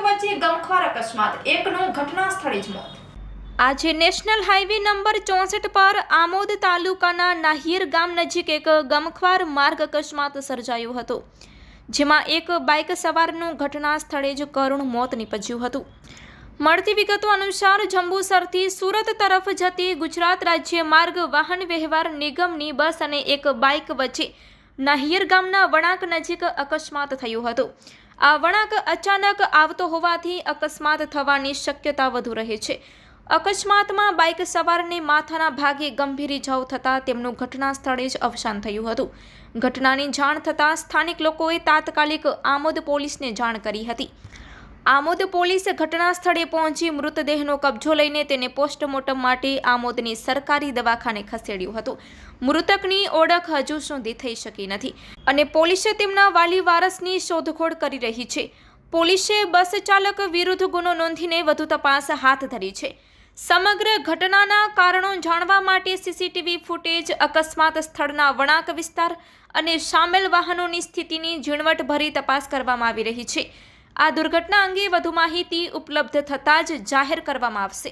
અકસ્માત. એકનું ઘટના સ્થળે જ મોત. આજે નેશનલ હાઈવે નંબર ચોસઠ પર આમોદ તાલુકાના નાહિર ગામ નજીક એક ગમખ્વાર માર્ગ અકસ્માત સર્જાયો હતો, જેમાં એક બાઇક સવારનું ઘટના સ્થળે જ કરુણ મોત નીપજ્યું હતું. મળતી વિગતો અનુસાર જંબુસરથી સુરત તરફ જતી ગુજરાત રાજ્ય માર્ગ વાહન વ્યવહાર નિગમની બસ અને એક બાઇક વચ્ચે નાહિર ગામના વળાંક નજીક અકસ્માત થયો હતો. આ વળાંક અચાનક આવતો હોવાથી અકસ્માત થવાની શક્યતા વધુ રહે છે. અકસ્માતમાં બાઇક સવારને માથાના ભાગે ગંભીર ઇજાઓ થતાં તેમનું ઘટના સ્થળે જ અવસાન થયું હતું. ઘટનાની જાણ થતાં સ્થાનિક લોકોએ તાત્કાલિક આમોદ પોલીસને જાણ કરી હતી. આમોદ પોલીસ ઘટના સ્થળે પહોંચી મૃતદેહનો કબજો લઈને તેને પોસ્ટમોર્ટમ માટે આમોદની સરકારી દવાખાને ખસેડ્યું હતું. મૃતકની ઓળખ હજુ સુધી થઈ શકી નથી અને પોલીસે તેમના વાલી વારસની શોધખોળ કરી રહી છે. પોલીસે બસ ચાલક વિરુદ્ધ ગુનો નોંધીને વધુ તપાસ હાથ ધરી છે. સમગ્ર ઘટનાના કારણો જાણવા માટે સીસીટીવી ફૂટેજ, અકસ્માત સ્થળના વળાંક વિસ્તાર અને સામેલ વાહનોની સ્થિતિની ઝીણવટભરી તપાસ કરવામાં આવી રહી છે. આ દુર્ઘટના અંગે વધુ માહિતી ઉપલબ્ધ થતાં જ જાહેર કરવામાં આવશે.